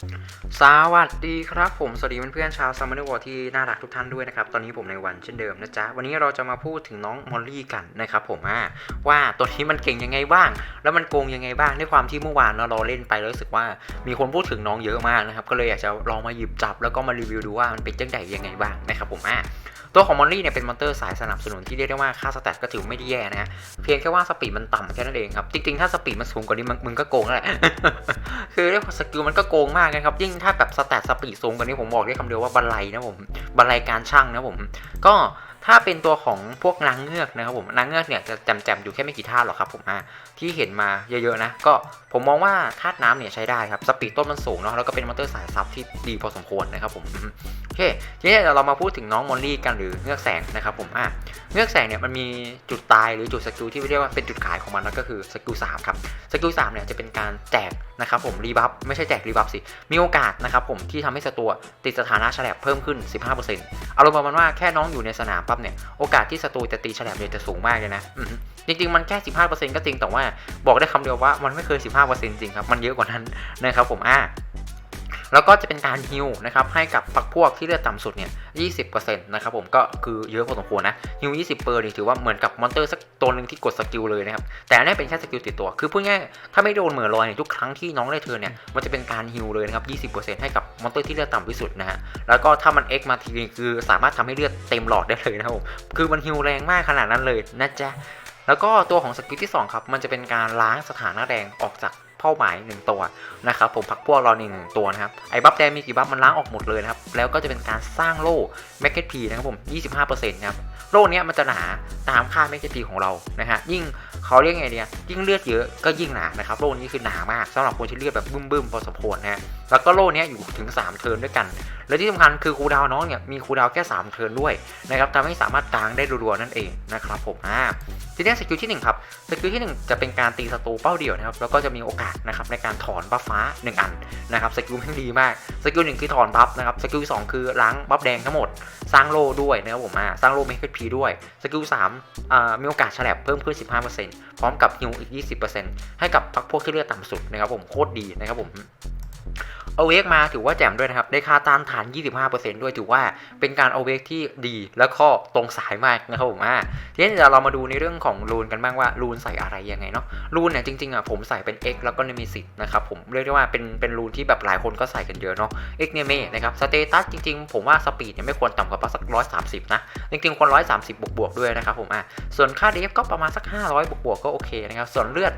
สวัสดีครับผม สวัสดีเพื่อนๆชาวซัมเมอร์วอร์ที่น่ารักทุกท่านด้วยนะครับ ตอนนี้ผมในวันเช่นเดิมนะจ๊ะ วันนี้เราจะมาพูดถึงน้องมอลลี่กันนะครับผมว่าตัวนี้มันเก่งยังไงบ้าง แล้วมันโกงยังไงบ้างด้วยความที่เมื่อวานเราเล่นไปแล้วรู้สึกว่ามีคนพูดถึงน้องเยอะมากนะครับ ก็เลยอยากจะลองมาหยิบจับแล้วก็มารีวิวดูว่ามันเป็นจังไดยังไงบ้างนะครับผมอ่าตัวของมอลลี่เนี่ยเป็นมอนเตอร์สายสนับสนุนที่เรียกได้ว่าค่าสแตทก็ถือไม่ได้แย่นะฮะเพียงแค่ว่าสปีดมันต่ำแค่นั้นเองครับ จริงๆ ถ้าสปีดมันสูงกว่านี้มึงก็โกงแล้วแหละคือเรื่องสกิลมันก็โกงมากนะครับยิ่งถ้าแบบสแตทสปีดสูงกว่านี้ผมบอกได้คำเดียวว่าบันไลนะผมบันไลการช่างนะผมก็ ถ้าเป็นตัวของพวกนางเงือกนะครับผมนางเงือกเนี่ยจะจำแจมๆอยู่แค่ไม่กี่ท่าหรอกครับผมอ่าที่เห็นมาเยอะๆนะ ก็ผมมองว่าธาตุน้ำเนี่ยใช้ได้ครับสปีดต้นมันสูงเนาะแล้วก็เป็นมอเตอร์สายซับที่ดีพอสมควรนะครับผมโอเคทีนี้เรามาพูดถึงน้องมอลลี่กันหรือเงือกแสงนะครับผมอะเงือกแสงเนี่ยมันมีจุดตายหรือจุดสกิลที่เรียกว่าเป็นจุดขายของมันนั่นก็คือสกิลสามครับสกิลสามเนี่ยจะเป็นการแจกนะครับผมรีบัฟไม่ใช่แจกรีบัฟสิมีโอกาสนะครับผมที่ทำให้ศัตรูติดสถานะแฉลบเพิ่มขึ้น 15%อารมณ์ประมาณว่าแค่น้องอยู่ในสนามปั๊บเนี่ยโอกาสที่ศัตรูจะตีฉลบเนี่ยจะสูงมากเลยนะจริงๆมันแค่ 15%ก็จริงแต่ว่าบอกได้คำเดียวว่ามันไม่เคย 15%จริงครับมันเยอะกว่านั้นนะครับผมอะ แล้วก็จะเป็นการฮิวนะครับให้กับพักพวกที่เลือดต่ำสุดเนี่ย20%นะครับผมก็คือเยอะพอสมควรนะฮิว20เปอร์นี่ถือว่าเหมือนกับมอนเตอร์สักตัวหนึ่งที่กดสกิลเลยนะครับแต่อันนี้เป็นแค่สกิลติดตัว คือพูดง่ายถ้าไม่โดนเหมือลอยเนี่ยทุกครั้งที่น้องได้เทิร์นเนี่ยมันจะเป็นการฮิวเลยนะครับ20%ให้กับมอนเตอร์ที่เลือดต่ำที่สุดนะฮะแล้วก็ถ้ามัน X มาทีนึงคือสามารถทำให้เลือดเต็มหลอดได้เลยนะครับผมคือมันฮิวแรงมากขนาดนั้นเลยนะจ๊ะแล้วก็ตัวของสกิลที่2ครับมันจะเป็นการล้างสถานะแดงออกจาก เป้าหมาย 1 ตัวนะครับผมพักพวกเราหนึ่งตัวนะครับไอ้บัฟแดงมีกี่บัฟมันล้างออกหมดเลยนะครับ แล้วก็จะเป็นการสร้างโล่แมกเก็ตพีนะครับผม 25%นะครับโล่เนี้ยมันจะหนาตามค่าแมกเก็ตพีของเรานะฮะยิ่ง เขาเรียกไงเนี่ยยิ่งเลือดเยอะก็ยิ่งหนานะครับโล่นี้คือหนามากสำหรับคนที่เลือดแบบบึ้มๆพอสมควรนะแล้วก็โล่นี้อยู่ถึง 3 เทิร์นด้วยกัน และที่สำคัญคือครูดาวน้องเนี่ยมีครูดาวแค่ 3 เทิร์นด้วยนะครับทำให้สามารถกางได้รัวๆนั่นเองนะครับผมอ่าทีนี้สกิลที่1ครับสกิลที่ 1 จะเป็นการตีศัตรูเป้าเดียวนะครับแล้วก็จะมีโอกาสนะครับในการถอนบัฟฟ้า 1 อันนะครับสกิลม่งดีมากสกิลหนึ่งคือถอนบัฟนะครับสกิลสองคือล้างบัฟแดงทั้งหมด สร้างโล่ด้วยนะครับผมอ่าสร้างโล่เมกพีด้วยสกิลสามอ่ามีโอกาสฉลับเพิ่มขึ้น 15%พร้อมกับฮิวอีก 20%ให้กับพรรคพวกที่เลือดต่ำสุดนะครับผมโคตรดีนะครับผม เอาเวกมาถือว่าแจ่มด้วยนะครับ ได้ค่าต้านทาน 25%ด้วยถือว่าเป็นการเอาเวกที่ดีแล้วก็ตรงสายมากนะครับผมอ่าทีนี้เดี๋ยวเรามาดูในเรื่องของรูนกันบ้างว่ารูนใส่อะไรยังไงเนาะรูนเนี่ยจริงๆอะผมใส่เป็น X แล้วก็เนมิสิตนะครับผมเรียกได้ว่าเป็นเป็นรูนที่แบบหลายคนก็ใส่กันเยอะเนาะ X เนเมนะครับสเตตัสจริงๆ ผมว่าสปีดเนี่ยไม่ควรต่ำกว่าสัก130นะจริงๆควร130บวกบวกๆด้วยนะครับผมอะส่วนค่า DF ก็ประมาณสัก500บวกบวกๆก็โอเคนะครับส่วนเลือด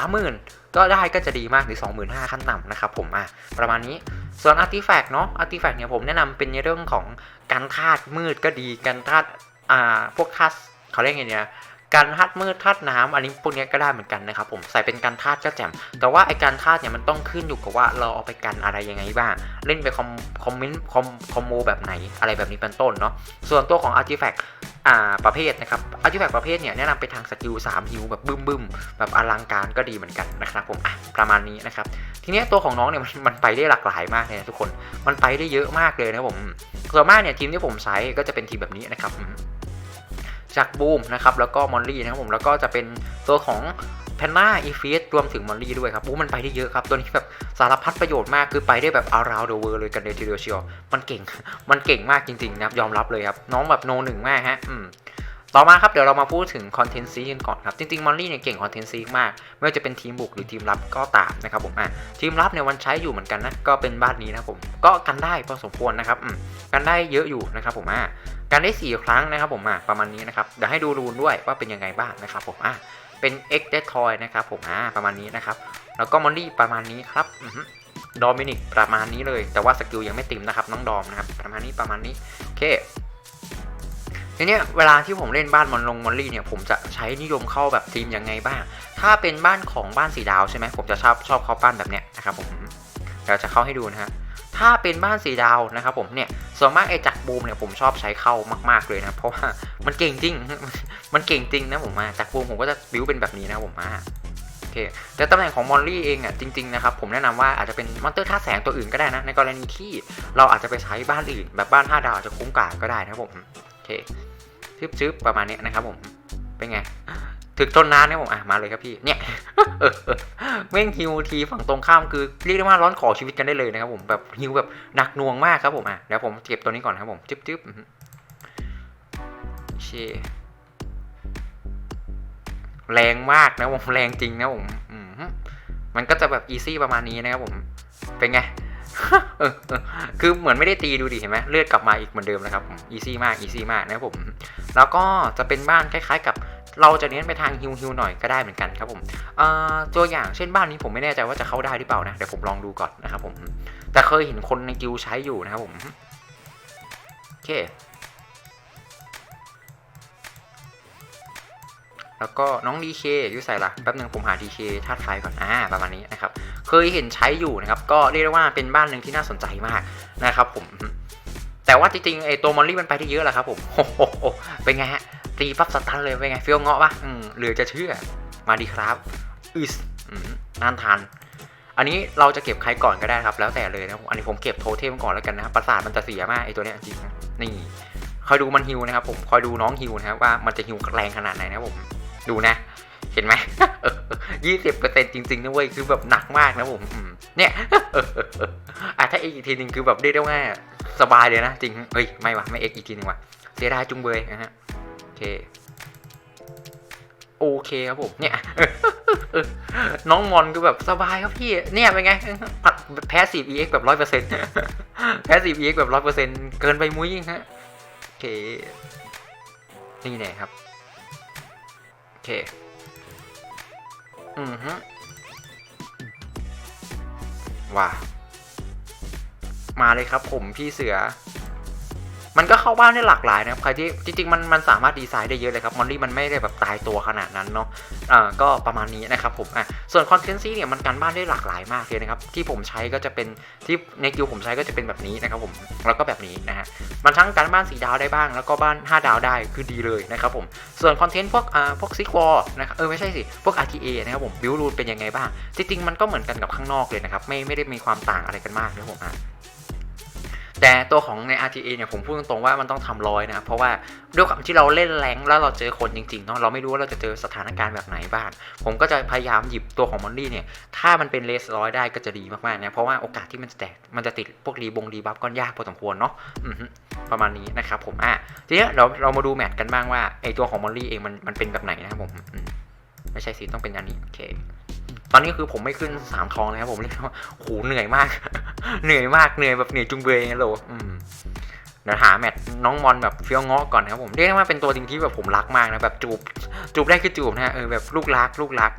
30,000ก็ได้ก็จะดีมากหรือ 25,000ขั้นต่ำนะครับผมอะประมาณนี้ส่วนอาร์ติแฟกต์เนาะอาร์ติแฟกต์เนี่ยผมแนะนำเป็นในเรื่องของการธาตุมืดก็ดีการธาตุอ่าพวกธาตุเขาเรียกไงเนี่ย การธาตุมืดธาตุน้ำอันนี้พวกเนี้ยก็ได้เหมือนกันนะครับผมใส่เป็นการธาตุก็แจ่ม แต่ว่าไอการธาตุเนี่ยมันต้องขึ้นอยู่กับว่าเราเอาไปกันอะไรยังไงบ้าง เล่นไปคอมคอมเมนต์คอมคอมโบแบบไหนอะไรแบบนี้เป็นต้นเนาะส่วนตัวของอาร์ติแฟกต์อ่าประเภทนะครับอาร์ติแฟกต์ประเภทเนี่ยแนะนำไปทางสกิล3ฮิวแบบบึ้มบึ้มแบบอลังการก็ดีเหมือนกันนะครับผมอะประมาณนี้นะครับทีนี้ตัวของน้องเนี่ยมันมันไปได้หลากหลายมากเลยนะทุกคนมันไปได้เยอะมากเลยนะผมส่วนมากเนี่ยทีมที่ผมใช้ก็จะเป็นทีมแบบนี้นะครับ จากบูมนะครับแล้วก็มอลลี่นะครับผมแล้วก็จะเป็นตัวของแพนน่าอีฟิสรวมถึงมอลลี่ด้วยครับบูมมันไปได้เยอะครับตัวนี้แบบสารพัดประโยชน์มากคือไปได้แบบอาราวเดอะเวิร์เลยกันเลยทีเดียวเชียวมันเก่งมันเก่งมากจริงๆนะครับยอมรับเลยครับน้องแบบโนหนึ่งมากฮะอืม ต่อมาครับเดี๋ยวเรามาพูดถึงคอนเทนต์ซีกันก่อนครับ จริงๆมอลลี่เนี่ยเก่งคอนเทนต์ซีมาก ไม่ว่าจะเป็นทีมบุกหรือทีมรับก็ตามนะครับผมอะทีมรับเนี่ยมันใช้อยู่เหมือนกันนะก็เป็นบ้านนี้นะครับผมก็กันได้พอสมควรนะครับอืมกันได้เยอะอยู่นะครับผมอะกันได้ 4 ครั้งนะครับผมอะประมาณนี้นะครับเดี๋ยวให้ดูรูนด้วยว่าเป็นยังไงบ้างนะครับผมอะเป็น X d e t o y นะครับผมอะประมาณนี้นะครับแล้วก็มอลลี่ประมาณนี้ครับดอมินิกประมาณนี้เลย แต่ว่าสกิลยังไม่ติมนะครับน้องดอมนะครับประมาณนี้ประมาณนี้โอเค ทีเนี้ยเวลาที่ผมเล่นบ้านมอนลงมอนลี่เนี่ยผมจะใช้นิยมเข้าแบบทีมยังไงบ้าง ถ้าเป็นบ้านของบ้านสีดาวใช่ไหมผมจะชอบชอบเข้าบ้านแบบเนี้ยนะครับผมเดี๋ยวจะเข้าให้ดูนะฮะถ้าเป็นบ้านสีดาวนะครับผมเนี่ยส่วนมากไอ้จักรบูมเนี่ยผมชอบใช้เข้ามากๆเลยนะเพราะว่ามันเก่งจริง มันเก่งจริงนะผมมาจักรบูมผมก็จะบิวเป็นแบบนี้นะผมมาโอเคแต่ตำแหน่งของมอลลี่เองอะจริงๆนะครับผมแนะนำว่าอาจจะเป็นมอนเตอร์ท่าแสงตัวอื่นก็ได้นะในกรณีที่เราอาจจะไปใช้บ้านอื่น แบบบ้าน5ดาวอาจจะคุ้มกว่าก็ได้นะผม ชึบชึบประมาณนี้นะครับผมเป็นไงถึกทนนานเนี่ยผมอะมาเลยครับพี่เนี่ยแม่งฮิวทีฝั่งตรงข้ามคือเรียกได้ว่าร้อนขอชีวิตกันได้เลยนะครับผมแบบฮิวแบบหนักหน่วงมากครับผมอะเดี๋ยวผมเก็บตัวนี้ก่อนครับผมจึ๊บจึ๊บเชแรงมากนะผมแรงจริงนะผมมันก็จะแบบอีซี่ประมาณนี้นะครับผมเป็นไง คือเหมือนไม่ได้ตีดูดิเห็นไหมเลือดกลับมาอีกเหมือนเดิมนะครับผมอีซี่มากอีซี่มากนะครับผม แล้วก็จะเป็นบ้านคล้าย ๆ กับเราจะเน้นไปทางฮิวฮิวหน่อยก็ได้เหมือนกันครับผมตัวอย่างเช่นบ้านนี้ผมไม่แน่ใจว่าจะเข้าได้หรือเปล่านะเดี๋ยวผมลองดูก่อนนะครับผม แต่เคยเห็นคนในกิวใช้อยู่นะครับผมโอเค แล้วก็น้องดีเคอยู่ใส่ละแป๊บหนึ่งผมหาดีเคธาตุไฟก่อนอ่าประมาณนี้นะครับ เคยเห็นใช้อยู่นะครับ ก็เรียกได้ว่าเป็นบ้านหนึ่งที่น่าสนใจมากนะครับผม แต่ว่าจริงๆไอ้ตัวมอลลี่มันไปได้เยอะแหละครับผมโอ้โหเป็นไงฮะตีปั๊บสตันเลยเป็นไงเฟี้ยวเงาะปะอืมเหลือจะเชื่อมาดีครับอึสอืมน่านทาน อันนี้เราจะเก็บใครก่อนก็ได้ครับ แล้วแต่เลยนะอันนี้ผมเก็บโทเทมก่อนแล้วกันนะครับประสาทมันจะเสียมากไอ้ตัวเนี้ยจริงนี่คอยดูมันฮิวนะครับผมคอยดูน้องฮิวนะครับว่ามันจะฮิวแรงขนาดไหนนะครับผม ดูนะ เห็นไหมยี่สิบเปอร์เซ็นต์จริงๆนะเว้ย คือแบบหนักมากนะผม เนี่ยอะถ้าเอ็กอีกทีหนึ่งคือแบบได้ได้ว่าสบายเลยนะ จริงเฮ้ย ไม่วะไม่เอ็กอีกทีหนึ่งว่ะเสียดายจุงเบยนะฮะ โอเค โอเคครับผม เนี่ยน้องมอนก็แบบสบายครับพี่ เนี่ยเป็นไงแพ้สี EX แบบร้อยเปอร์เซ็นต์แพ้สี EX แบบร้อยเปอร์เซ็นต์เกินไปมุ้ยฮะโอเค นี่แน่ครับ เค อือฮึว้ามาเลยครับผมพี่เสือ มันก็เข้าบ้านได้หลากหลายนะครับใครที่จริงๆมันมันสามารถดีไซน์ได้เยอะเลยครับมอนลี่มันไม่ได้แบบตายตัวขนาดนั้นเนาะอ่าก็ประมาณนี้นะครับผมอะส่วนคอนเทนซี่เนี่ยมันการบ้านได้หลากหลายมากเลยนะครับที่ผมใช้ก็จะเป็นที่ในกิลผมใช้ก็จะเป็นแบบนี้นะครับผมแล้วก็แบบนี้นะฮะมันทั้งการบ้านสีดาวได้บ้าง แล้วก็บ้าน 5 ดาวได้คือดีเลยนะครับผมส่วนคอนเทนต์พวกอ่าพวกซิกวอลนะครับเออไม่ใช่สิพวก RTA นะครับผมบิวรูนเป็นยังไงบ้างจริงๆมันก็เหมือนกันกับข้างนอกเลยนะครับไม่ไม่ได้มีความต่างอะไรกันมากนะครับผมอะ แต่ตัวของใน RTA เนี่ยผมพูดตรงๆว่ามันต้องทำร้อยนะครับเพราะว่าด้วยความที่เราเล่นแรงแล้วเราเจอคนจริงๆเนาะเราไม่รู้ว่าเราจะเจอสถานการณ์แบบไหนบ้าง ผมก็จะพยายามหยิบตัวของมอนดี้เนี่ย ถ้ามันเป็นเลสร้อยได้ก็จะดีมากๆนะเพราะว่าโอกาสที่มันจะแตกมันจะติดพวกรีบงรีบัฟก็ยากพอสมควรเนาะประมาณนี้นะครับผมอะทีนี้เราเรามาดูแมทกันบ้างว่าไอตัวของมอนดี้เองมันมันเป็นแบบไหนนะครับผมอืมไม่ใช่สิต้องเป็นอันนี้โอเค ตอนนี้คือผมไม่ขึ้นสามทองเลยครับผมเรียกว่าโอ้โหเหนื่อยมาก เหนื่อยมากเหนื่อยแบบเหนื่อยจุงเบยไงโหลอืมเดี๋ยวหาแมทน้องมอนแบบเฟี้ยวงาะก่อนนะครับผมเรียกได้ว่าเป็นตัวจริงที่แบบผมรักมากนะแบบจูบจูบได้คือจูบนะฮะเออแบบลูกรักลูกรัก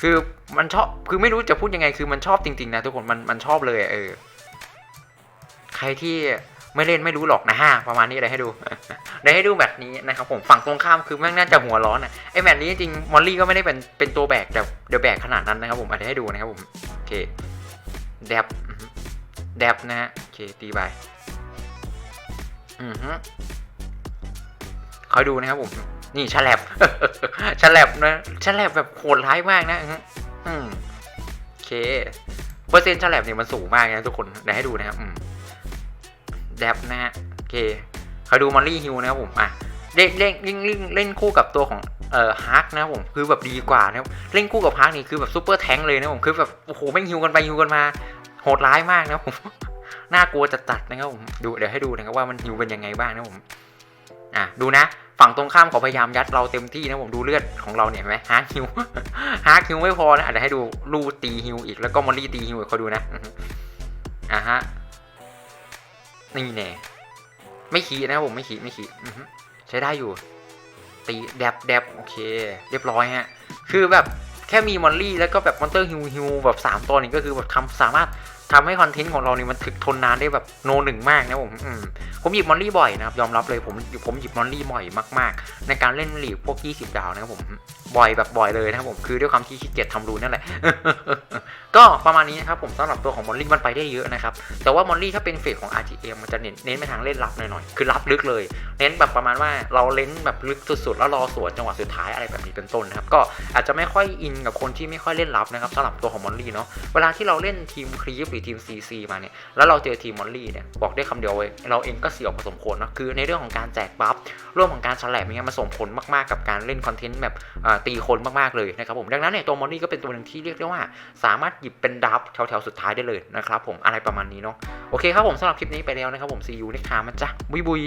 คือมันชอบคือไม่รู้จะพูดยังไงคือมันชอบจริง ๆ นะทุกคนมันมันชอบเลยเออ ใครที่ ไม่เล่นไม่รู้หรอกนะฮะประมาณนี้เลยให้ดูเดี๋ยให้ดูแบบนี้นะครับผมฝั่งตรงข้ามคือแม่งน่าจะหัวร้อนอะไอแบบนี้จริงมอลลี่ก็ไม่ได้เป็นเป็นตัวแบกแบบเดี๋ยวแบกขนาดนั้นนะครับผมอาจจะให้ดูนะครับผมโอเคแดบอือฮึแดบนะฮะโอเคตีไปอือฮึคอยดูนะครับผม นี่ฉลับฉลับนะฉลับแบบโหดร้ายมากนะอือฮึอืมโอเคเปอร์เซ็นต์ฉลับเนี่ยมันสูงมากนะทุกคนเดี๋ยวให้ดูนะครับอืม แดบนะฮะโอเคเขาดูมอลลี่ฮิวนะครับผมอะเล่นเล่นเล่นเล่นคู่กับตัวของเอ่อฮาร์กนะครับผมคือแบบดีกว่านะครับเล่นคู่กับฮาร์กนี่คือแบบซูเปอร์แทงเลยนะผมคือแบบโอ้โหแม่งฮิวกันไปฮิวกันมาโหดร้ายมากนะผมน่ากลัวจัดนะครับผมดูเดี๋ยวให้ดูนะครับว่ามันฮิวเป็นยังไงบ้างนะผมอะดูนะฝั่งตรงข้ามเขาพยายามยัดเราเต็มที่นะผมดูเลือดของเราเนี่ยเห็นไหมฮาร์กฮิวฮาร์กฮิวไม่พอนะอะเดี๋ยวให้ดูลูตีฮิวอีกแล้วก็มอลลี่ตีฮิวอีกเขาดูนะอะฮะ นี่แน่ไม่ขีนะผมไม่ขีไม่ขีใช้ได้อยู่ ตีแดบแดบโอเค เรียบร้อยฮะ คือแบบแค่มีมอลลี่แล้วก็แบบมอนเตอร์ฮิวฮิวแบบสามตัวนี้ก็คือแบบทำสามารถทำให้คอนเทนต์ของเรานี่มันถึกทนนานได้แบบโนหนึ่งมากนะผมผมหยิบมอลลี่บ่อยนะครับยอมรับเลยผมผมหยิบมอลลี่บ่อยมากๆ ในการเล่นหลีกพวก 20 ดาวนะครับผมบ่อยแบบบ่อยเลยนะครับผมคือด้วยความที่ขี้เกียจทำรูนั่นแหละ ก็ประมาณนี้นะครับผมสำหรับตัวของมอลลี่มันไปได้เยอะนะครับ แต่ว่ามอลลี่ถ้าเป็นเฟสของ RGM มันจะเน้นเน้นไปทางเล่นลับหน่อยๆ คือลับลึกเลย เน้นแบบประมาณว่าเราเล่นแบบลึกสุดๆ แล้วรอสวนจังหวะสุดท้ายอะไรแบบนี้เป็นต้นนะครับ ก็อาจจะไม่ค่อยอินกับคนที่ไม่ค่อยเล่นลับนะครับสำหรับตัวของมอลลี่เนาะ เวลาที่เราเล่นทีมครีฟหรือทีม CC มาเนี่ย แล้วเราเจอทีมมอลลี่เนี่ย บอกได้คำเดียวเลยเราเองก็เสี่ยวพอสมควรนะ คือในเรื่องของการแจกบัฟรื่องของการฉลบเนี่ยมันส่งผลมากๆกับการเล่นคอนเทนต์แบบตีคนมากๆเลยนะครับผม ดังนั้นเนี่ยตัวมอลลี่ก็เป็นตัวหนึ่งที่เรียกได้ว่าสามารถยิบเป็นดับแถวๆสุดท้ายได้เลยนะครับผมอะไรประมาณนี้เนาะโอเคครับผมสำหรับคลิปนี้ไปแล้วนะครับผมซีอูนิคามันจ้ะบุยบุย